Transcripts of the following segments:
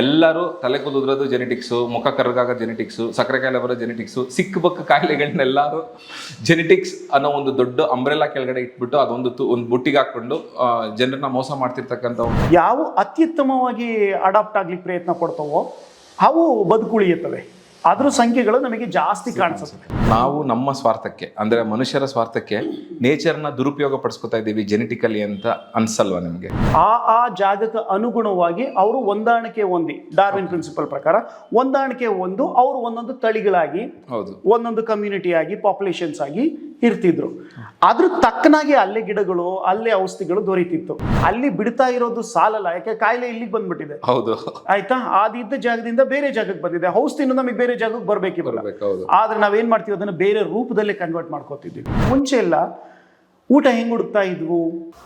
ಎಲ್ಲರೂ ತಲೆ ಕುದುದ್ರದ್ದು ಜೆನೆಟಿಕ್ಸು ಮುಖ ಕರ್ಗಾಗ ಜೆನೆಟಿಕ್ಸು ಸಕ್ಕರೆ ಕಾಯಿಲೆ ಬರೋ ಜೆನೆಟಿಕ್ಸು ಸಿಕ್ಕ ಬಕ್ಕ ಕಾಯಿಲೆಗಳನ್ನೆಲ್ಲರೂ ಜೆನೆಟಿಕ್ಸ್ ಅನ್ನೋ ಒಂದು ದೊಡ್ಡ ಅಂಬ್ರೆಲಾ ಕೆಳಗಡೆ ಇಟ್ಬಿಟ್ಟು ಅದೊಂದು ಒಂದು ಬುಟ್ಟಿಗೆ ಹಾಕೊಂಡು ಜನರನ್ನ ಮೋಸ ಮಾಡ್ತಿರ್ತಕ್ಕಂಥ ಯಾವ ಅತ್ಯುತ್ತಮವಾಗಿ ಅಡಾಪ್ಟ್ ಆಗ್ಲಿಕ್ಕೆ ಪ್ರಯತ್ನ ಪಡ್ತಾವೋ, ಅವು ಬದುಕುಳಿಯುತ್ತವೆ. ಅದ್ರ ಸಂಖ್ಯೆಗಳು ನಮಗೆ ಜಾಸ್ತಿ ಕಾಣಿಸುತ್ತೆ. ನಾವು ನಮ್ಮ ಸ್ವಾರ್ಥಕ್ಕೆ ಅಂದ್ರೆ ಮನುಷ್ಯರ ಸ್ವಾರ್ಥಕ್ಕೆ ನೇಚರ್ನ ದುರುಪಯೋಗ ಪಡಿಸ್ಕೊತಾ ಇದ್ದೀವಿ ಜೆನೆಟಿಕಲಿ ಅಂತ ಅನ್ಸಲ್ವಾ ನಿಮಗೆ? ಆ ಆ ಜಾಗಕ್ಕೆ ಅನುಗುಣವಾಗಿ ಅವರು ಹೊಂದಾಣಿಕೆ ಹೊಂದಿ ಡಾರ್ವಿನ್ ಪ್ರಿನ್ಸಿಪಲ್ ಪ್ರಕಾರ ಹೊಂದಾಣಿಕೆ ಒಂದು ಅವರು ಒಂದೊಂದು ತಳಿಗಳಾಗಿ ಹೌದು. ಒಂದೊಂದು ಕಮ್ಯುನಿಟಿ ಆಗಿ ಪಾಪ್ಯುಲೇಷನ್ಸ್ ಆಗಿ ಇರ್ತಿದ್ರು. ಅದ್ರ ತಕ್ಕನಾಗಿ ಅಲ್ಲೇ ಗಿಡಗಳು ಅಲ್ಲೇ ಔಷಧಿಗಳು ದೊರೀತಿತ್ತು. ಅಲ್ಲಿ ಬಿಡ್ತಾ ಇರೋದು ಸಾಲಲ್ಲ ಯಾಕೆ ಕಾಯಿಲೆ ಇಲ್ಲಿಗೆ ಬಂದ್ಬಿಟ್ಟಿದೆ. ಹೌದು. ಆಯ್ತಾ? ಅದಿದ್ದ ಜಾಗದಿಂದ ಬೇರೆ ಜಾಗಕ್ಕೆ ಬಂದಿದೆ. ಔಷಧಿನೂ ನಮಗೆ ಬೇರೆ ಜಾಗಕ್ಕೆ ಬರಬೇಕು ಬರ್ಬೇಕು, ಹೌದು. ಆದ್ರೆ ನಾವೇನ್ ಮಾಡ್ತೀವಿ ಅದನ್ನ ಬೇರೆ ರೂಪದಲ್ಲಿ ಕನ್ವರ್ಟ್ ಮಾಡ್ಕೋತಿದ್ವಿ ಮುಂಚೆ ಎಲ್ಲ ಊಟ ಹೆಂಗ್ ಹುಡುಕ್ತಾ ಇದ್ವು?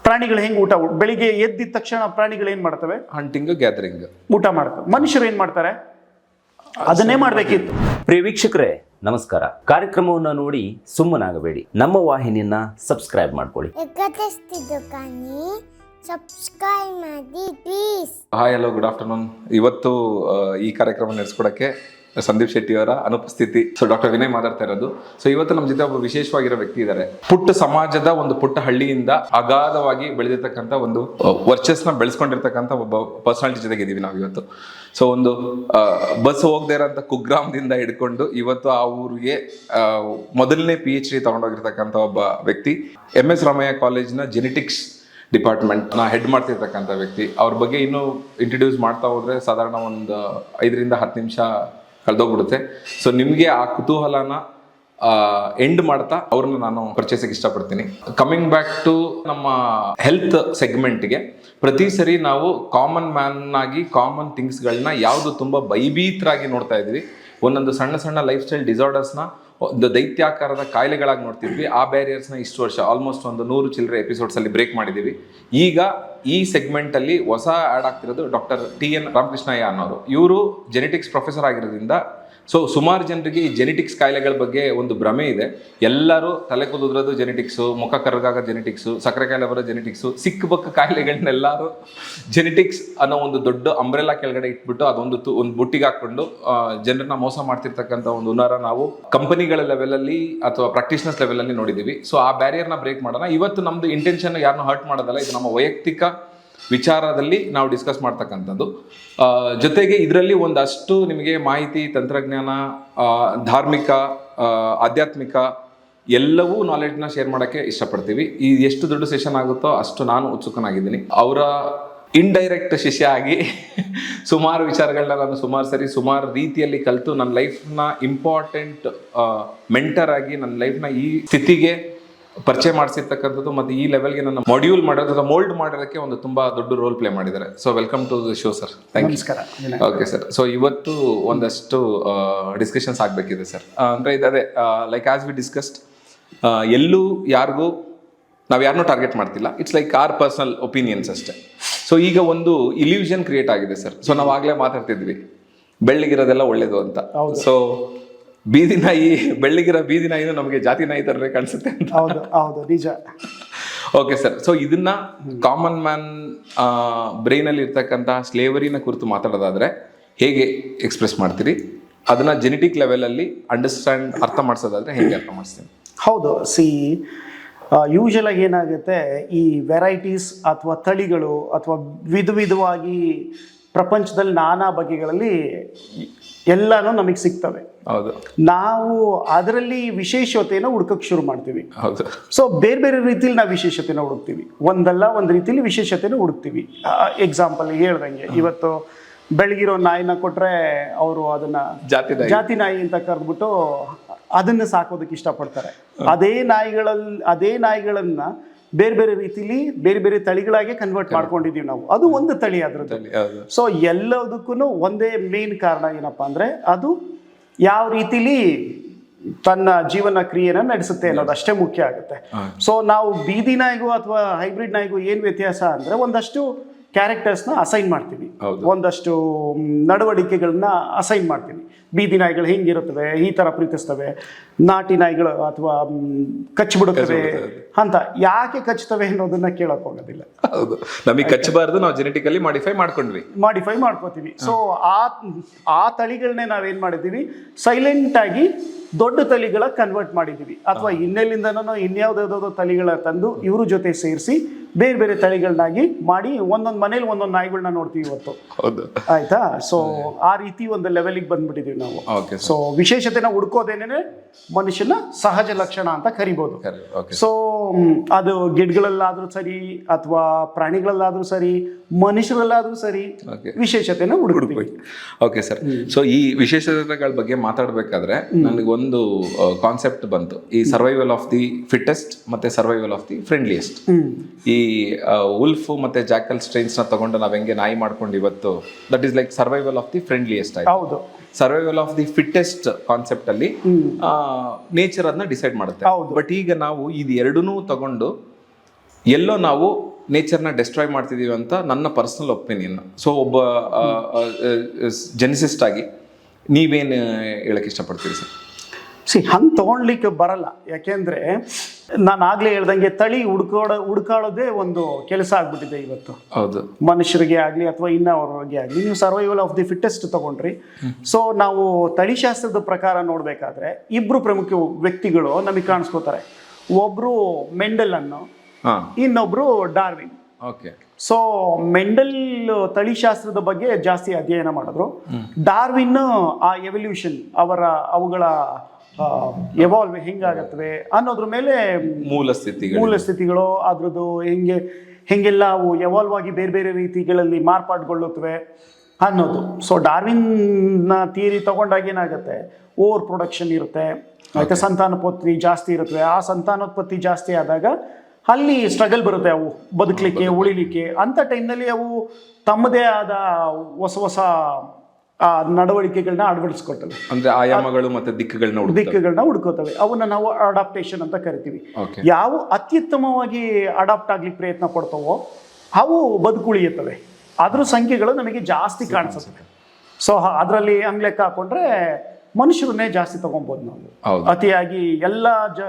ಪ್ರಾಣಿಗಳು ಹೆಂಗ್ ಊಟ ಬೆಳಿಗ್ಗೆ ಎದ್ದಿದ ತಕ್ಷಣ ಪ್ರಾಣಿಗಳು ಏನ್ ಮಾಡ್ತವೆ? ಹಂಟಿಂಗ್ ಗ್ಯಾದರಿಂಗ್ ಊಟ ಮಾಡ್ತವೆ. ಮನುಷ್ಯರು ಏನ್ ಮಾಡ್ತಾರೆ? ಅದನ್ನೇ ಮಾಡ್ಬೇಕಿತ್ತು. ಪ್ರಿಯ ವೀಕ್ಷಕರೇ ನಮಸ್ಕಾರ. ಕಾರ್ಯಕ್ರಮವನ್ನ ನೋಡಿ ಸುಮ್ಮನಾಗಬೇಡಿ. ನಮ್ಮ ವಾಹಿನಿಯನ್ನ ಸಬ್ಸ್ಕ್ರೈಬ್ ಮಾಡ್ಕೊಳ್ಳಿ. ಸಬ್ಸ್ಕ್ರೈಬ್ ಮಾಡಿ please hi hello good afternoon ಇವತ್ತು ಈ ಕಾರ್ಯಕ್ರಮ ನಡೆಸ್ಕೊಡಕ್ಕೆ ಸಂದೀಪ್ ಶೆಟ್ಟಿ ಅವರ ಅನುಪಸ್ಥಿತಿ. ಸೊ ಡಾಕ್ಟರ್ ವಿನಯ್ ಮಾತಾಡ್ತಾ ಇರೋದು. ಸೊ ಇವತ್ತು ನಮ್ಮ ಜೊತೆ ಒಬ್ಬ ವಿಶೇಷವಾಗಿರೋ ವ್ಯಕ್ತಿ ಇದ್ದಾರೆ ಪುಟ್ಟ ಸಮಾಜದ ಒಂದು ಪುಟ್ಟ ಹಳ್ಳಿಯಿಂದ ಅಗಾಧವಾಗಿ ಬೆಳೆದಿರ್ತಕ್ಕಂಥ ಒಂದು ವರ್ಚಸ್ನ ಬೆಳೆಸ್ಕೊಂಡಿರ್ತಕ್ಕಂಥ ಒಬ್ಬ ಪರ್ಸನಾಲಿಟಿ ಜೊತೆಗೆ ಇದೀವಿ ನಾವು ಇವತ್ತು. ಸೊ ಒಂದು ಬಸ್ ಹೋಗದೆ ಇರೋಂಥ ಕುಗ್ರಾಮದಿಂದ ಹಿಡ್ಕೊಂಡು ಇವತ್ತು ಆ ಊರಿಗೆ ಮೊದಲನೇ ಪಿ ಎಚ್ ಡಿ ತಗೊಂಡೋಗಿರ್ತಕ್ಕಂಥ ಒಬ್ಬ ವ್ಯಕ್ತಿ. ಎಂ ಎಸ್ ರಾಮಯ್ಯ ಕಾಲೇಜ್ನ ಜೆನೆಟಿಕ್ಸ್ ಡಿಪಾರ್ಟ್ಮೆಂಟ್ ನಾ ಹೆಡ್ ಮಾಡ್ತಿರ್ತಕ್ಕಂಥ ವ್ಯಕ್ತಿ. ಅವ್ರ ಬಗ್ಗೆ ಇನ್ನೂ ಇಂಟ್ರಡ್ಯೂಸ್ ಮಾಡ್ತಾ ಹೋದ್ರೆ ಸಾಧಾರಣ ಒಂದು ಐದರಿಂದ ಹತ್ತು ನಿಮಿಷ ಕಳೆದೋಗ್ಬಿಡುತ್ತೆ. ಸೊ ನಿಮಗೆ ಆ ಕುತೂಹಲನ ಎಂಡ್ ಮಾಡ್ತಾ ಅವ್ರನ್ನ ನಾನು ಪರಿಚಯಿಸಕ್ಕೆ ಇಷ್ಟಪಡ್ತೀನಿ. ಕಮಿಂಗ್ ಬ್ಯಾಕ್ ಟು ನಮ್ಮ ಹೆಲ್ತ್ ಸೆಗ್ಮೆಂಟ್ಗೆ ಪ್ರತಿ ಸರಿ ನಾವು ಕಾಮನ್ ಮ್ಯಾನ್ ಆಗಿ ಕಾಮನ್ ಥಿಂಗ್ಸ್ಗಳನ್ನ ಯಾವುದು ತುಂಬ ಭಯಭೀತರಾಗಿ ನೋಡ್ತಾ ಇದ್ವಿ ಒಂದೊಂದು ಸಣ್ಣ ಸಣ್ಣ ಲೈಫ್ ಸ್ಟೈಲ್ ಡಿಸಾರ್ಡರ್ಸ್ನ ಒಂದು ದೈತ್ಯಾಕಾರದ ಕಾಯಿಲೆಗಳಾಗಿ ನೋಡ್ತಿದ್ವಿ. ಆ ಬ್ಯಾರಿಯರ್ಸ್ನ ಇಷ್ಟು ವರ್ಷ ಆಲ್ಮೋಸ್ಟ್ ಒಂದು ನೂರು ಚಿಲ್ಲರೆ ಎಪಿಸೋಡ್ಸ್ ಅಲ್ಲಿ ಬ್ರೇಕ್ ಮಾಡಿದ್ದೀವಿ ಈಗ ಈ ಸೆಗ್ಮೆಂಟ್ ಅಲ್ಲಿ ಹೊಸ ಆಡ್ ಆಗ್ತಿರೋದು ಡಾಕ್ಟರ್ ಟಿ ಎನ್ ರಾಮಕೃಷ್ಣಯ್ಯ ಅನ್ನೋರು. ಇವರು ಜೆನೆಟಿಕ್ಸ್ ಪ್ರೊಫೆಸರ್ ಆಗಿರೋದ್ರಿಂದ ಸೊ ಸುಮಾರು ಜನರಿಗೆ ಈ ಜೆನೆಟಿಕ್ಸ್ ಕಾಯಿಲೆಗಳ ಬಗ್ಗೆ ಒಂದು ಭ್ರಮೆ ಇದೆ. ಎಲ್ಲರೂ ತಲೆ ಕುದುದ್ರದ್ದು ಜೆನೆಟಿಕ್ಸು ಮುಖ ಕರ್ಗಾಗ ಜೆನೆಟಿಕ್ಸು ಸಕ್ಕರೆ ಕಾಯಿಲೆ ಬರೋ ಜೆನೆಟಿಕ್ಸು ಸಿಕ್ಕ ಬಕ್ಕ ಕಾಯಿಲೆಗಳನ್ನೆಲ್ಲರೂ ಜೆನೆಟಿಕ್ಸ್ ಅನ್ನೋ ಒಂದು ದೊಡ್ಡ ಅಂಬ್ರೆಲಾ ಕೆಳಗಡೆ ಇಟ್ಬಿಟ್ಟು ಅದೊಂದು ತು- ಒಂದು ಬುಟ್ಟಿಗೆ ಹಾಕ್ಕೊಂಡು ಜನರನ್ನ ಮೋಸ ಮಾಡ್ತಿರ್ತಕ್ಕಂಥ ಒಂದು ಹುನಾರ ನಾವು ಕಂಪನಿಗಳ ಲೆವೆಲಲ್ಲಿ ಅಥವಾ ಪ್ರಾಕ್ಟೀಷನರ್ಸ್ ಲೆವೆಲಲ್ಲಿ ನೋಡಿದ್ದೀವಿ. ಸೊ ಆ ಬ್ಯಾರಿಯರ್ನ ಬ್ರೇಕ್ ಮಾಡೋಣ. ಇವತ್ತು ನಮ್ಮದು ಇಂಟೆನ್ಷನ್ ಯಾರನ್ನೂ ಹರ್ಟ್ ಮಾಡೋದಲ್ಲ. ಇದು ನಮ್ಮ ವೈಯಕ್ತಿಕ ವಿಚಾರದಲ್ಲಿ ನಾವು ಡಿಸ್ಕಸ್ ಮಾಡ್ತಕ್ಕಂಥದ್ದು. ಜೊತೆಗೆ ಇದರಲ್ಲಿ ಒಂದಷ್ಟು ನಿಮಗೆ ಮಾಹಿತಿ, ತಂತ್ರಜ್ಞಾನ ಧಾರ್ಮಿಕ ಆಧ್ಯಾತ್ಮಿಕ ಎಲ್ಲವೂ ನಾಲೆಡ್ಜ್ನ ಶೇರ್ ಮಾಡೋಕ್ಕೆ ಇಷ್ಟಪಡ್ತೀವಿ. ಈ ಎಷ್ಟು ದೊಡ್ಡ ಸೆಷನ್ ಆಗುತ್ತೋ ಅಷ್ಟು ನಾನು ಉತ್ಸುಕನಾಗಿದ್ದೀನಿ. ಅವರ ಇಂಡೈರೆಕ್ಟ್ ಶಿಷ್ಯ ಆಗಿ ಸುಮಾರು ವಿಚಾರಗಳನ್ನ ನಾನು ಸುಮಾರು ಸರಿ, ಸುಮಾರು ರೀತಿಯಲ್ಲಿ ಕಲಿತು ನನ್ನ ಲೈಫ್ನ ಇಂಪಾರ್ಟೆಂಟ್ ಮೆಂಟರ್ ಆಗಿ ನನ್ನ ಲೈಫ್ನ ಈ ಸ್ಥಿತಿಗೆ ಪರಿಚಯ ಮಾಡಿಸಿರ್ತಕ್ಕಂಥದ್ದು ಮತ್ತು ಈ ಲೆವೆಲ್ಗೆ ನನ್ನ ಮಾಡ್ಯೂಲ್ ಮಾಡೋದು ಅಥವಾ ಮೋಲ್ಡ್ ಮಾಡೋದಕ್ಕೆ ಒಂದು ತುಂಬಾ ದೊಡ್ಡ ರೋಲ್ ಪ್ಲೇ ಮಾಡಿದ್ದಾರೆ. So welcome to the show sir thank you okay sir so ಇವತ್ತು ಒಂದಷ್ಟು ಡಿಸ್ಕಷನ್ಸ್ ಆಗಬೇಕಿದೆ ಸರ್ ಅಂದರೆ ಇದೇ ಲೈಕ್ ಆಸ್ ವಿ ಡಿಸ್ಕಸ್ಡ್ ಎಲ್ಲೂ ಯಾರಿಗೂ ನಾವು ಯಾರನ್ನೂ ಟಾರ್ಗೆಟ್ ಮಾಡ್ತಿಲ್ಲ. It's like our personal opinions ಅಷ್ಟೇ. ಸೊ ಈಗ ಒಂದು ಇಲ್ಯೂಷನ್ ಕ್ರಿಯೇಟ್ ಆಗಿದೆ ಸರ್ ಸೊ ನಾವು ಆಗಲೇ ಮಾತಾಡ್ತಿದ್ವಿ. ಬೆಳ್ಳಿಗಿರೋದೆಲ್ಲ ಒಳ್ಳೇದು ಅಂತ. ಸೊ ಬೀದಿ ನಾಯಿ ಬೆಳ್ಳಿಗಿರೋ ಬೀದಿ ನಾಯಿನೂ ನಮಗೆ ಜಾತಿ ನಾಯಿ ಥರನೇ ಕಾಣಿಸುತ್ತೆ ಅಂತ. ಹೌದು ಹೌದು ನಿಜ. ಓಕೆ ಸರ್ ಸೊ ಇದನ್ನ ಕಾಮನ್ ಮ್ಯಾನ್ ಬ್ರೈನಲ್ಲಿ ಇರ್ತಕ್ಕಂಥ ಸ್ಲೇವರಿನ ಕುರಿತು ಮಾತಾಡೋದಾದ್ರೆ ಹೇಗೆ ಎಕ್ಸ್ಪ್ರೆಸ್ ಮಾಡ್ತೀರಿ? ಅದನ್ನ ಜೆನೆಟಿಕ್ ಲೆವೆಲಲ್ಲಿ ಅಂಡರ್ಸ್ಟ್ಯಾಂಡ್ ಅರ್ಥ ಮಾಡಿಸೋದಾದ್ರೆ ಹೇಗೆ ಅರ್ಥ ಮಾಡಿಸ್ತೀನಿ ಹೌದು ಸಿ ಯೂಶಲ್ ಆಗಿ ಏನಾಗುತ್ತೆ ಈ ವೆರೈಟೀಸ್ ಅಥವಾ ತಳಿಗಳು ಅಥವಾ ವಿಧ ವಿಧವಾಗಿ ಪ್ರಪಂಚದಲ್ಲಿ ನಾನಾ ಬಗೆಗಳಲ್ಲಿ ಎಲ್ಲಾನು ನಮಗೆ ಸಿಗ್ತವೆ. ಹೌದು. ನಾವು ಅದರಲ್ಲಿ ವಿಶೇಷತೆಯನ್ನು ಹುಡ್ಕಕ್ಕೆ ಶುರು ಮಾಡ್ತೀವಿ. ಹೌದು. ಸೊ ಬೇರೆ ಬೇರೆ ರೀತಿಲಿ ನಾವು ವಿಶೇಷತೆನ ಹುಡುಕ್ತೀವಿ. ಒಂದಲ್ಲ ಒಂದು ರೀತಿಲಿ ವಿಶೇಷತೆನ ಹುಡುಕ್ತೀವಿ. ಎಕ್ಸಾಂಪಲ್ ಹೇಳ್ದಂಗೆ ಇವತ್ತು ಬೆಳಗಿರೋ ನಾಯಿನ ಕೊಟ್ರೆ ಅವರು ಅದನ್ನ ಜಾತಿ ನಾಯಿ. ಜಾತಿ ನಾಯಿ ಅಂತ ಕರೆದ್ಬಿಟ್ಟು ಅದನ್ನ ಸಾಕೋದಕ್ಕೆ ಇಷ್ಟಪಡ್ತಾರೆ. ಅದೇ ನಾಯಿಗಳಲ್ಲಿ ಅದೇ ನಾಯಿಗಳನ್ನ ಬೇರೆ ಬೇರೆ ರೀತಿಲಿ ಬೇರೆ ಬೇರೆ ತಳಿಗಳಾಗಿ ಕನ್ವರ್ಟ್ ಮಾಡ್ಕೊಂಡಿದೀವಿ ನಾವು. ಅದು ಒಂದು ತಳಿ ಅದ್ರದ್ದು. ಸೊ ಎಲ್ಲದಕ್ಕೂ ಒಂದೇ ಮೇನ್ ಕಾರಣ ಏನಪ್ಪಾ ಅಂದ್ರೆ ಅದು ಯಾವ ರೀತಿಲಿ ತನ್ನ ಜೀವನ ಕ್ರಿಯೆನ ನಡೆಸುತ್ತೆ ಅನ್ನೋದು ಅಷ್ಟೇ ಮುಖ್ಯ ಆಗುತ್ತೆ. ಸೊ ನಾವು ಬೀದಿ ನಾಯಿಗೂ ಅಥವಾ ಹೈಬ್ರಿಡ್ ನಾಯಿಗೂ ಏನು ವ್ಯತ್ಯಾಸ ಅಂದ್ರೆ ಒಂದಷ್ಟು ಕ್ಯಾರೆಕ್ಟರ್ಸ್ನ ಅಸೈನ್ ಮಾಡ್ತೀವಿ. ಒಂದಷ್ಟು ನಡವಳಿಕೆಗಳನ್ನ ಅಸೈನ್ ಮಾಡ್ತೀವಿ. ಬೀದಿ ನಾಯಿಗಳು ಹೆಂಗಿರುತ್ತವೆ ಈ ಥರ ಪ್ರೀತಿಸ್ತವೆ ನಾಟಿ ನಾಯಿಗಳು ಅಥವಾ ಕಚ್ಚಿಬಿಡುತ್ತವೆ ಅಂತ ಯಾಕೆ ಕಚ್ತವೆ ಅನ್ನೋದನ್ನ ಕೇಳಕ್ ಹೋಗೋದಿಲ್ಲ ಹೌದು. ನಮಗೆ ಕಚ್ಚಬಾರದು ನಾವು ಜೆನೆಟಿಕಲಿ ಮಾಡಿಫೈ ಮಾಡ್ಕೊಂಡ್ವಿ. ಮಾಡಿಫೈ ಮಾಡ್ಕೋತೀವಿ. ಸೊ ಆ ಆ ತಳಿಗಳನ್ನೇ ನಾವೇನ್ ಮಾಡಿದ್ದೀವಿ? ಸೈಲೆಂಟ್ ಆಗಿ ದೊಡ್ಡ ತಳಿಗಳ ಕನ್ವರ್ಟ್ ಮಾಡಿದ್ದೀವಿ. ಅಥವಾ ಇನ್ನೆಲ್ಲಿಂದನೋ ಇನ್ಯಾವ್ದಾವ್ದೋ ತಳಿಗಳ ತಂದು ಇವ್ರ ಜೊತೆ ಸೇರಿಸಿ ಬೇರೆ ಬೇರೆ ತಳಿಗಳನ್ನಾಗಿ ಮಾಡಿ ಒಂದೊಂದು ಮನೇಲಿ ಒಂದೊಂದು ನಾಯಿಗಳನ್ನ ನೋಡ್ತೀವಿ ಇವತ್ತು. ಹೌದು. ಆಯ್ತಾ? ಸೊ ಆ ರೀತಿ ಒಂದು ಲೆವೆಲಿಗೆ ಬಂದ್ಬಿಟ್ಟಿದೀವಿ ನಾವು. ಓಕೆ ಸೊ ವಿಶೇಷತೆನ ಹುಡ್ಕೋದೇನೆ ಮನುಷ್ಯನ ಸಹಜ ಲಕ್ಷಣ ಅಂತ ಓಕೆ ಸೊ ಅದು ಗಿಡಗಳಲ್ಲಾದ್ರೂ ಸರಿ ಅಥವಾ ಪ್ರಾಣಿಗಳಲ್ಲಾದ್ರೂ ಸರಿ ಮನುಷ್ಯರಲ್ಲಾದ್ರೂ ಸರಿ. ವಿಶೇಷತೆನ ಹುಡುಕಿ ಓಕೆ ಸರ್ ಸೊ ಈ ವಿಶೇಷತೆಗಳ ಬಗ್ಗೆ ಮಾತಾಡಬೇಕಾದ್ರೆ ನನಗೊಂದು ಕಾನ್ಸೆಪ್ಟ್ ಬಂತು. ಈ ಸರ್ವೈವಲ್ ಆಫ್ ದಿ ಫಿಟ್ಟೆಸ್ಟ್ ಮತ್ತೆ ಸರ್ವೈವಲ್ ಆಫ್ ದಿ ಫ್ರೆಂಡ್ಲಿಯೆಸ್ಟ್ ಈ ಉಲ್ಫ್ ಮತ್ತೆ ಜಾಕಲ್ ಸ್ಟ್ರೈನ್ಸ್ನ ತಗೊಂಡು ನಾವ್ ಹೆಂಗೆ ನಾಯಿ ಮಾಡ್ಕೊಂಡು ಇವತ್ತು that is like survival of the friendliest ಆಯ್ತು? ಹೌದು. Survival of the fittest concept ಅಲ್ಲಿ ನೇಚರ್ ಅದನ್ನ ಡಿಸೈಡ್ ಮಾಡುತ್ತೆ. ಬಟ್ ಈಗ ನಾವು ಇದು ಎರಡನ್ನೂ ತಗೊಂಡು ಎಲ್ಲೋ ನಾವು ನೇಚರ್ನ ಡೆಸ್ಟ್ರಾಯ್ ಮಾಡ್ತಿದ್ದೀವಿ ಅಂತ ನನ್ನ ಪರ್ಸನಲ್ ಒಪಿನಿಯನ್ ಸೊ ಒಬ್ಬ ಜೆನಿಸಿಸ್ಟ್ ಆಗಿ ನೀವೇನು ಹೇಳಕ್ ಇಷ್ಟಪಡ್ತೀರಿ ಸರ್? ಸಿ ಹಂಗೆ ತಗೊಳ್ಲಿಕ್ಕೆ ಬರಲ್ಲ. ಯಾಕೆಂದ್ರೆ ನಾನು ಆಗ್ಲೇ ಹೇಳ್ದಂಗೆ ತಳಿ ಹುಡ್ಕೋಡ ಹುಡ್ಕಾಡೋದೇ ಒಂದು ಕೆಲಸ ಆಗ್ಬಿಟ್ಟಿದೆ ಇವತ್ತು. ಹೌದು. ಮನುಷ್ಯರಿಗೆ ಆಗಲಿ ಅಥವಾ ಇನ್ನವರಿಗೆ ಆಗಲಿ ನೀವು ಸರ್ವೈವಲ್ ಆಫ್ ದಿ ಫಿಟ್ಟೆಸ್ಟ್ ತಗೊಂಡ್ರಿ. ಸೊ ನಾವು ತಳಿಶಾಸ್ತ್ರದ ಪ್ರಕಾರ ನೋಡಬೇಕಾದ್ರೆ ಇಬ್ರು ಪ್ರಮುಖ ವ್ಯಕ್ತಿಗಳು ನಮಗೆ ಕಾಣಿಸ್ಕೋತಾರೆ. ಒಬ್ರು ಮೆಂಡಲ್ ಅನ್ನು ಇನ್ನೊಬ್ರು ಡಾರ್ವಿನ್. ಓಕೆ. ಸೊ ಮೆಂಡಲ್ ತಳಿಶಾಸ್ತ್ರದ ಬಗ್ಗೆ ಜಾಸ್ತಿ ಅಧ್ಯಯನ ಮಾಡಿದ್ರು. ಡಾರ್ವಿನ್ ಆ ಎವಲ್ಯೂಷನ್ ಅವರ ಅವುಗಳ ಎವಾಲ್ವ್ ಹೆಂಗಾಗತ್ತವೆ ಅನ್ನೋದ್ರ ಮೇಲೆ ಮೂಲ ಸ್ಥಿತಿ ಮೂಲ ಸ್ಥಿತಿಗಳು ಅದ್ರದ್ದು ಹೆಂಗೆ ಹೆಂಗೆಲ್ಲ ಅವು ಎವಾಲ್ವ್ ಆಗಿ ಬೇರೆ ಬೇರೆ ರೀತಿಗಳಲ್ಲಿ ಮಾರ್ಪಾಡ್ಗೊಳ್ಳುತ್ತವೆ ಅನ್ನೋದು. ಸೊ ಡಾರ್ವಿನ್ನ ಥಿಯರಿ ತಗೊಂಡಾಗ ಏನಾಗುತ್ತೆ? ಓವರ್ ಪ್ರೊಡಕ್ಷನ್ ಇರುತ್ತೆ. ಆಯ್ತಾ ಸಂತಾನೋತ್ಪತ್ತಿ ಜಾಸ್ತಿ ಇರುತ್ತವೆ ಆ ಸಂತಾನೋತ್ಪತ್ತಿ ಜಾಸ್ತಿ ಆದಾಗ ಅಲ್ಲಿ ಸ್ಟ್ರಗಲ್ ಬರುತ್ತೆ ಅವು ಬದುಕಲಿಕ್ಕೆ ಉಳಿಲಿಕ್ಕೆ. ಅಂಥ ಟೈಮ್ನಲ್ಲಿ ಅವು ತಮ್ಮದೇ ಆದ ಹೊಸ ಹೊಸ ನಡವಳಿಕೆಗಳನ್ನ ಅಳವಡಿಸ್ಕೊಳ್ತವೆ ಅಂದ್ರೆ ಆಯಾಮಗಳು ಮತ್ತೆ ದಿಕ್ಕುಗಳನ್ನ ದಿಕ್ಕುಗಳನ್ನ ಹುಡ್ಕೋತವೆ ಅವನ್ನ ನಾವು ಅಡಾಪ್ಟೇಷನ್ ಅಂತ ಕರಿತೀವಿ. ಯಾವ ಅತ್ಯುತ್ತಮವಾಗಿ ಅಡಾಪ್ಟ್ ಆಗ್ಲಿಕ್ಕೆ ಪ್ರಯತ್ನ ಕೊಡ್ತವೋ ಅವು ಬದುಕುಳಿಯುತ್ತವೆ. ಅದ್ರ ಸಂಖ್ಯೆಗಳು ನಮಗೆ ಜಾಸ್ತಿ ಕಾಣಿಸುತ್ತೆ. ಸೊ ಅದರಲ್ಲಿ ಹಂಗ್ ಲೆಕ್ಕ ಹಾಕೊಂಡ್ರೆ ಮನುಷ್ಯರನ್ನೇ ಜಾಸ್ತಿ ತಗೊಬೋದು ನಾವು. ಅತಿಯಾಗಿ ಎಲ್ಲ ಜ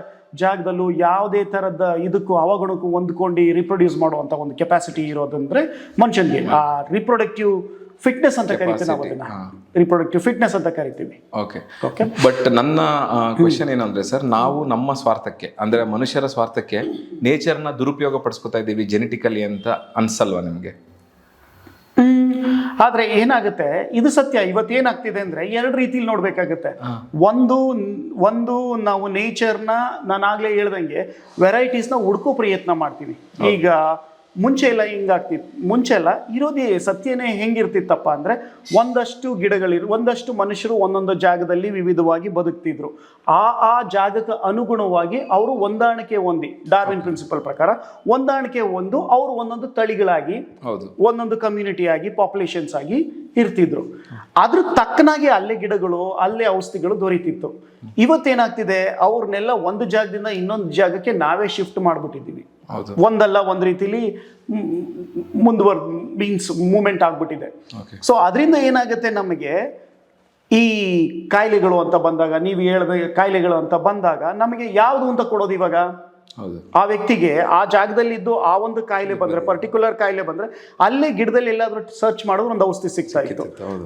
ಜಾಗದಲ್ಲೂ ಯಾವುದೇ ಥರದ ಇದಕ್ಕೂ ಅವಗುಣಕ್ಕೂ ಹೊಂದ್ಕೊಂಡು ರಿಪ್ರೊಡ್ಯೂಸ್ ಮಾಡುವಂಥ ಒಂದು ಕೆಪಾಸಿಟಿ ಇರೋದಂದ್ರೆ ಮನುಷ್ಯನಿಗೆ. ಆ ರಿಪ್ರೊಡಕ್ಟಿವ್ ಫಿಟ್ನೆಸ್ ಅಂತ ಕರಿತೀವಿ ನಾವು ಅದನ್ನ. ರಿಪ್ರೊಡಕ್ಟಿವ್ ಫಿಟ್ನೆಸ್ ಅಂತ ಕರಿತೀವಿ. ಓಕೆ ಓಕೆ ಬಟ್ ನನ್ನ ಕ್ವೆಶನ್ ಏನಂದ್ರೆ ಸರ್ ನಾವು ನಮ್ಮ ಸ್ವಾರ್ಥಕ್ಕೆ ಅಂದ್ರೆ ಮನುಷ್ಯರ ಸ್ವಾರ್ಥಕ್ಕೆ ನೇಚರ್ನ ದುರುಪಯೋಗ ಪಡಿಸ್ಕೊತಾ ಇದ್ದೀವಿ ಜೆನೆಟಿಕಲಿ ಅಂತ ಅನ್ಸಲ್ವಾ ನಿಮಗೆ? ಆದ್ರೆ ಏನಾಗುತ್ತೆ ಇದು ಸತ್ಯ ಇವತ್ತೇನಾಗ್ತಿದೆ ಅಂದ್ರೆ ಎರಡು ರೀತಿಲಿ ನೋಡ್ಬೇಕಾಗತ್ತೆ. ಒಂದು ಒಂದು ನಾವು ನೇಚರ್ನ ನಾನು ಆಗ್ಲೇ ಹೇಳ್ದಂಗೆ ವೆರೈಟೀಸ್ನ ಹುಡ್ಕೋ ಪ್ರಯತ್ನ ಮಾಡ್ತೀವಿ. ಈಗ ಮುಂಚೆ ಎಲ್ಲ ಹಿಂಗಾಗ್ತಿತ್ತು. ಮುಂಚೆ ಎಲ್ಲ ಇರೋದೇ ಸತ್ಯನೇ ಹೆಂಗಿರ್ತಿತ್ತಪ್ಪ ಅಂದ್ರೆ ಒಂದಷ್ಟು ಗಿಡಗಳಿರು ಒಂದಷ್ಟು ಮನುಷ್ಯರು ಒಂದೊಂದು ಜಾಗದಲ್ಲಿ ವಿವಿಧವಾಗಿ ಬದುಕ್ತಿದ್ರು. ಆ ಆ ಜಾಗಕ್ಕೆ ಅನುಗುಣವಾಗಿ ಅವರು ಹೊಂದಾಣಿಕೆ ಹೊಂದಿ ಡಾರ್ವಿನ್ ಪ್ರಿನ್ಸಿಪಲ್ ಪ್ರಕಾರ ಹೊಂದಾಣಿಕೆ ಒಂದು ಅವರು ಒಂದೊಂದು ತಳಿಗಳಾಗಿ ಹೌದು. ಒಂದೊಂದು ಕಮ್ಯುನಿಟಿ ಆಗಿ ಪಾಪ್ಯುಲೇಷನ್ಸ್ ಆಗಿ ಇರ್ತಿದ್ರು. ಅದ್ರ ತಕ್ಕನಾಗಿ ಅಲ್ಲೇ ಗಿಡಗಳು ಅಲ್ಲೇ ಔಷಧಿಗಳು ದೊರೀತಿತ್ತು. ಇವತ್ತೇನಾಗ್ತಿದೆ ಅವ್ರನ್ನೆಲ್ಲ ಒಂದು ಜಾಗದಿಂದ ಇನ್ನೊಂದು ಜಾಗಕ್ಕೆ ನಾವೇ ಶಿಫ್ಟ್ ಮಾಡ್ಬಿಟ್ಟಿದ್ದೀವಿ. ಒಂದಲ್ಲ ಒಂದು ರೀತಿಲಿ ಮುಂದುವರ್ ಮೀನ್ಸ್ ಮೂಮೆಂಟ್ ಆಗ್ಬಿಟ್ಟಿದೆ. ಸೊ ಅದರಿಂದ ಏನಾಗುತ್ತೆ ನಮಗೆ ಈ ಕಾಯಿಲೆಗಳು ಅಂತ ಬಂದಾಗ ನೀವು ಹೇಳಿದ ಕಾಯಿಲೆಗಳು ಅಂತ ಬಂದಾಗ ನಮಗೆ ಯಾವುದು ಅಂತ ಕೊಡೋದು ಇವಾಗ? ಆ ವ್ಯಕ್ತಿಗೆ ಆ ಜಾಗದಲ್ಲಿ ಇದ್ದು ಆ ಒಂದು ಕಾಯಿಲೆ ಬಂದ್ರೆ ಪರ್ಟಿಕ್ಯುಲರ್ ಕಾಯಿಲೆ ಬಂದ್ರೆ ಅಲ್ಲೇ ಗಿಡದಲ್ಲಿ ಎಲ್ಲಾದ್ರೂ ಸರ್ಚ್ ಮಾಡಿದ್ರೆ ಒಂದು ಔಷಧಿ ಸಿಗ್ತಾ ಇತ್ತು.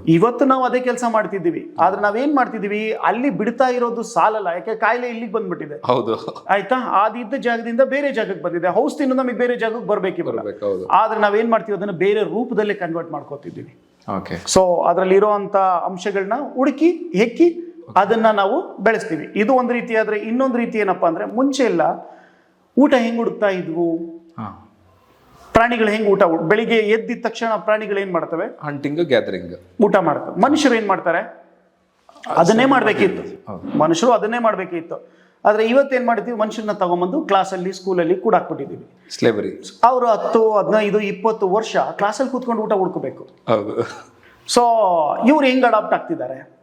ಇವತ್ತು ನಾವು ಅದೇ ಕೆಲಸ ಮಾಡ್ತಿದ್ದೀವಿ. ಆದ್ರೆ ನಾವೇನ್ ಮಾಡ್ತಿದೀವಿ ಅಲ್ಲಿ ಬಿಡ್ತಾ ಇರೋದು ಸಾಲಲ್ಲ ಯಾಕೆ ಕಾಯಿಲೆ ಇಲ್ಲಿಗೆ ಬಂದ್ಬಿಟ್ಟಿದೆ. ಹೌದು. ಆಯ್ತಾ? ಅದಿದ್ದ ಜಾಗದಿಂದ ಬೇರೆ ಜಾಗಕ್ಕೆ ಬಂದಿದೆ. ಔಷಧಿನೂ ನಮಗೆ ಬೇರೆ ಜಾಗಕ್ಕೆ ಬರ್ಬೇಕಿವಲ್ಲ. ಆದ್ರೆ ನಾವ್ ಆದ್ರೆ ನಾವೇನ್ ಮಾಡ್ತೀವಿ? ಅದನ್ನ ಬೇರೆ ರೂಪದಲ್ಲಿ ಕನ್ವರ್ಟ್ ಮಾಡ್ಕೋತಿದ್ದೀವಿ. ಸೊ ಅದರಲ್ಲಿ ಇರುವಂತ ಅಂಶಗಳನ್ನ ಹುಡುಕಿ ಹೆಕ್ಕಿ ಅದನ್ನ ನಾವು ಬೆಳೆಸ್ತೀವಿ. ಇದು ಒಂದು ರೀತಿ ಆದ್ರೆ ಇನ್ನೊಂದು ರೀತಿ ಏನಪ್ಪಾ ಅಂದ್ರೆ ಮುಂಚೆ ಎಲ್ಲ ಊಟ ಹೆಂಗ್ ಹುಡುಕ್ತಾ ಇದ್ವು? ಹಾ. ಪ್ರಾಣಿಗಳು ಹೆಂಗ್ ಊಟ ಬೆಳಿಗ್ಗೆ ಎದ್ದಿದ ತಕ್ಷಣ ಪ್ರಾಣಿಗಳು ಏನು ಮಾಡ್ತವೆ? ಹಂಟಿಂಗ್ ಗ್ಯಾದರಿಂಗ್ ಊಟ ಮಾಡ್ತವೆ. ಮನುಷ್ಯರು ಏನು ಮಾಡ್ತಾರೆ? ಅದನ್ನೇ ಮಾಡಬೇಕಿತ್ತು. ಮನುಷ್ಯರು ಅದನ್ನೇ ಮಾಡಬೇಕಿತ್ತು. ಆದ್ರೆ ಇವತ್ತೇನ್ ಮಾಡ್ತೀವಿ? ಮನುಷ್ಯರನ್ನ ತಗೊಂಬಂದು ಕ್ಲಾಸಲ್ಲಿ ಸ್ಕೂಲಲ್ಲಿ ಕೂಡ ಹಾಕ್ಬಿಟ್ಟಿದ್ದೀವಿ ಸ್ಲೇವರಿ ಅವರು ಹತ್ತು ಹದಿನೈದು ಇಪ್ಪತ್ತು ವರ್ಷ ಕ್ಲಾಸಲ್ಲಿ ಕೂತ್ಕೊಂಡು ಊಟ ಹುಡ್ಕೋಬೇಕು. ಹೌದು. ಸೊ ಇವ್ರು ಹೆಂಗ್ ಅಡಾಪ್ಟ್ ಆಗ್ತಿದ್ದಾರೆ?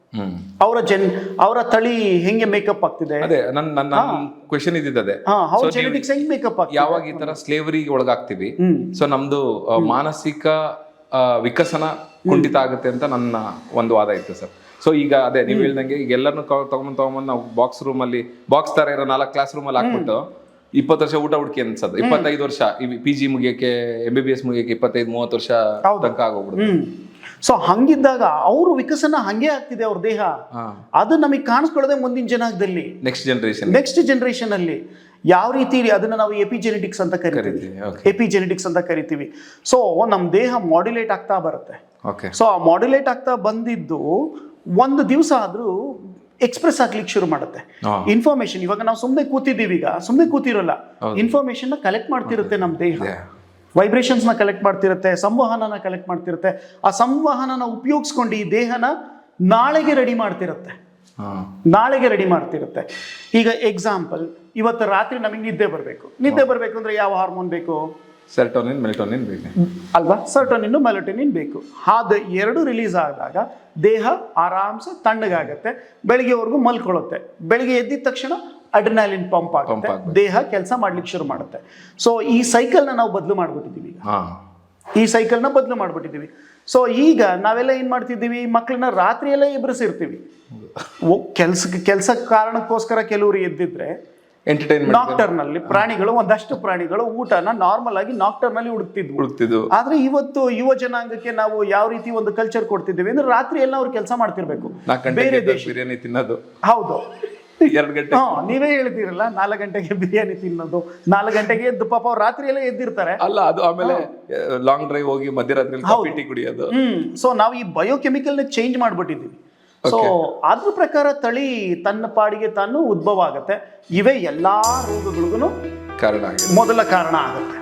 ಅವರ ಜನ್ ಅವರ ತಳಿ ಹೆಂಗೆ ಮೇಕಪ್ ಆಗ್ತಿದೆ? ಅದೇ ನನ್ನ ನನ್ನ ಕ್ವೆಶನ್ ಇದ್ದಿದ್ದೆ ಅವ್ರ ಜೆನೆಟಿಕ್ಸ್ ಹೆಂಗ್ ಮೇಕಪ್ ಯಾವಾಗ ಈ ತರ ಸ್ಲೇವರಿಗೆ ಒಳಗಾಗ್ತೀವಿ. ಸೊ ನಮ್ದು ಮಾನಸಿಕ ವಿಕಸನ ಕುಂಠಿತ ಆಗುತ್ತೆ ಅಂತ ನನ್ನ ಒಂದು ವಾದ ಇತ್ತು ಸರ್. ಸೊ ಈಗ ಅದೇ ನೀವು ಹೇಳ್ದಂಗೆ ಈಗ ಎಲ್ಲರನ್ನು ತಗೊಂಡ್ ತಗೊಂಡ್ ನಾವು ಬಾಕ್ಸ್ ರೂಮ್ ಅಲ್ಲಿ ಬಾಕ್ಸ್ ತರ ಇರೋ ನಾಲ್ಕು ಕ್ಲಾಸ್ ರೂಮ್ ಅಲ್ಲಿ ಹಾಕ್ಬಿಟ್ಟು ಇಪ್ಪತ್ತು ವರ್ಷ ಊಟ ಹುಡುಕಿ ಅನ್ಸದ್. ಇಪ್ಪತ್ತೈದು ವರ್ಷ ಪಿ ಜಿ ಮುಗಿಯಕ್ಕೆ ಎಂ ಬಿ ಬಿ ಎಸ್ ಮುಗಿಯಕ್ಕೆ ಇಪ್ಪತ್ತೈದು ಮೂವತ್ತು ವರ್ಷ. ತನಕ ಆಗೋಗ್ಬಿಡುತ್ತೆ. ಸೊ ಹಂಗಿದ್ದಾಗ ಅವ್ರ ವಿಕಸನ ಹಂಗೆ ಆಗ್ತಿದೆ ಅವ್ರ ದೇಹ. ಅದು ನಮಗೆ ಕಾಣಿಸ್ಕೊಳ್ಳದೆ ಮುಂದಿನ ಜನಾಂಗದಲ್ಲಿ. ನೆಕ್ಸ್ಟ್ ಜನರೇಷನ್ ನೆಕ್ಸ್ಟ್ ಜನರೇಷನ್ ಅಲ್ಲಿ ಯಾವ ರೀತಿ ಅದನ್ನ ನಾವು ಎಪಿಜೆನೆಟಿಕ್ಸ್ ಅಂತ ಕರಿತೀವಿ. ಎಪಿಜೆನೆಟಿಕ್ಸ್ ಅಂತ ಕರಿತೀವಿ. ಸೊ ನಮ್ಮ ದೇಹ ಮಾಡ್ಯುಲೇಟ್ ಆಗ್ತಾ ಬರುತ್ತೆ. ಸೊ ಆ ಮಾಡ್ಯುಲೇಟ್ ಆಗ್ತಾ ಬಂದಿದ್ದು ಒಂದು ದಿವಸ ಆದ್ರೂ ಎಕ್ಸ್ಪ್ರೆಸ್ ಆಗ್ಲಿಕ್ಕೆ ಶುರು ಮಾಡುತ್ತೆ. ಇನ್ಫಾರ್ಮೇಶನ್ ಇವಾಗ ನಾವು ಸುಮ್ಮನೆ ಕೂತಿದ್ದೀವಿ ಈಗ. ಸುಮ್ಮನೆ ಕೂತಿರೋಲ್ಲ. ಇನ್ಫಾರ್ಮೇಶನ್ ಕಲೆಕ್ಟ್ ಮಾಡ್ತಿರುತ್ತೆ ನಮ್ಮ ದೇಹ. Yeah. ವೈಬ್ರೇಷನ್ಸ್ನ ಕಲೆಕ್ಟ್ ಮಾಡ್ತಿರುತ್ತೆ ಸಂವಹನನ ಕಲೆಕ್ಟ್ ಮಾಡ್ತಿರುತ್ತೆ. ಆ ಸಂವಹನನ ಉಪಯೋಗಿಸ್ಕೊಂಡು ಈ ದೇಹನ ನಾಳೆಗೆ ರೆಡಿ ಮಾಡ್ತಿರುತ್ತೆ. ನಾಳೆಗೆ ರೆಡಿ ಮಾಡ್ತಿರುತ್ತೆ. ಈಗ ಎಕ್ಸಾಂಪಲ್ ಇವತ್ತು ರಾತ್ರಿ ನಮಗೆ ನಿದ್ದೆ ಬರಬೇಕು. ನಿದ್ದೆ ಬರಬೇಕು ಅಂದ್ರೆ ಯಾವ ಹಾರ್ಮೋನ್ ಬೇಕು? ಸೆರ್ಟೋನಿನ್ ಮೆಲಟೋನಿನ್ ಬೇಕು. ಅಲ್ವಾ? ಸರ್ಟೋನಿನ್ ಮೆಲಟೋನಿನ್ ಬೇಕು. ಅದು ಎರಡು ರಿಲೀಸ್ ಆದಾಗ ದೇಹ ಆರಾಮ್ಸ ತಣ್ಣಗಾಗತ್ತೆ. ಬೆಳಿಗ್ಗೆವರೆಗೂ ಮಲ್ಕೊಳ್ಳುತ್ತೆ ಬೆಳಿಗ್ಗೆ ಎದ್ದಿದ ತಕ್ಷಣ ಅಡ್ರಿನಾಲಿನ್ ಪಂಪ್ ಆಗುತ್ತೆ. ದೇಹ ಕೆಲಸ ಮಾಡ್ಲಿಕ್ಕೆ ಶುರು ಮಾಡುತ್ತೆ. ಸೊ ಈ ಸೈಕಲ್ನ ನಾವು ಬದಲು ಮಾಡ್ಬಿಟ್ಟಿದ್ದೀವಿ ಈಗ. ಈ ಸೈಕಲ್ನ ಬದಲು ಮಾಡ್ಬಿಟ್ಟಿದ್ದೀವಿ. ಸೊ ಈಗ ನಾವೆಲ್ಲ ಏನ್ ಮಾಡ್ತಿದ್ದೀವಿ? ಮಕ್ಕಳನ್ನ ರಾತ್ರಿ ಎಲ್ಲ ಎಬ್ರಿಸಿರ್ತೀವಿ ಕೆಲ್ಸಕ್ಕೆ ಕೆಲಸ ಕಾರಣಕ್ಕೋಸ್ಕರ ಕೆಲವರು ಎದ್ದಿದ್ರೆ ಎಂಟರ್ಟೈನ್ಮೆಂಟ್ ನಾಕ್ಟರ್ನಲ್ಲಿ ಪ್ರಾಣಿಗಳು ಒಂದಷ್ಟು ಪ್ರಾಣಿಗಳು ಊಟನ ನಾರ್ಮಲ್ ಆಗಿ ನಾಕ್ಟರ್ನಲ್ಲಿ ಹುಡುಕ್ತಿದ್ವು. ಹುಡುಕ್ತಿದ್ವು. ಆದ್ರೆ ಇವತ್ತು ಯುವ ಜನಾಂಗಕ್ಕೆ ನಾವು ಯಾವ ರೀತಿ ಒಂದು ಕಲ್ಚರ್ ಕೊಡ್ತಿದ್ದೀವಿ ಅಂದ್ರೆ ರಾತ್ರಿ ಎಲ್ಲ ಅವ್ರು ಕೆಲಸ ಮಾಡ್ತಿರ್ಬೇಕು. ಬೇರೆ ದೇಶ ಬಿರಿಯಾನಿ ತಿನ್ನೋದು. ಹೌದು. ಎರಡು ಗಂಟೆ. ನೀವೇ ಹೇಳ್ತೀರಲ್ಲ ನಾಲ್ಕು ಗಂಟೆಗೆ ಬಿರಿಯಾನಿ ತಿನ್ನೋದು. ನಾಲ್ಕು ಗಂಟೆಗೆ ಎದ್ದು ಪಾಪ ಅವ್ರು ರಾತ್ರಿ ಎಲ್ಲ ಎದ್ದಿರ್ತಾರೆ. ಅಲ್ಲ ಅದು ಆಮೇಲೆ ಲಾಂಗ್ ಡ್ರೈವ್ ಹೋಗಿ ಮಧ್ಯರಾತ್ರಿ ಕಾಫಿ ಟೀ ಕುಡಿಯೋದು. ಹ್ಮ್ ಸೊ ನಾವು ಈ ಬಯೋಕೆಮಿಕಲ್ನ ಚೇಂಜ್ ಮಾಡ್ಬಿಟ್ಟಿದ್ದೀವಿ. ಸೊ ಅದ್ರ ಪ್ರಕಾರ ತಳಿ ತನ್ನ ಪಾಡಿಗೆ ತಾನು ಉದ್ಭವ ಆಗತ್ತೆ. ಇವೇ ಎಲ್ಲಾ ರೋಗಗಳಿಗೂ ಕಾರಣ ಆಗಿದೆ. ಮೊದಲ ಕಾರಣ ಆಗುತ್ತೆ.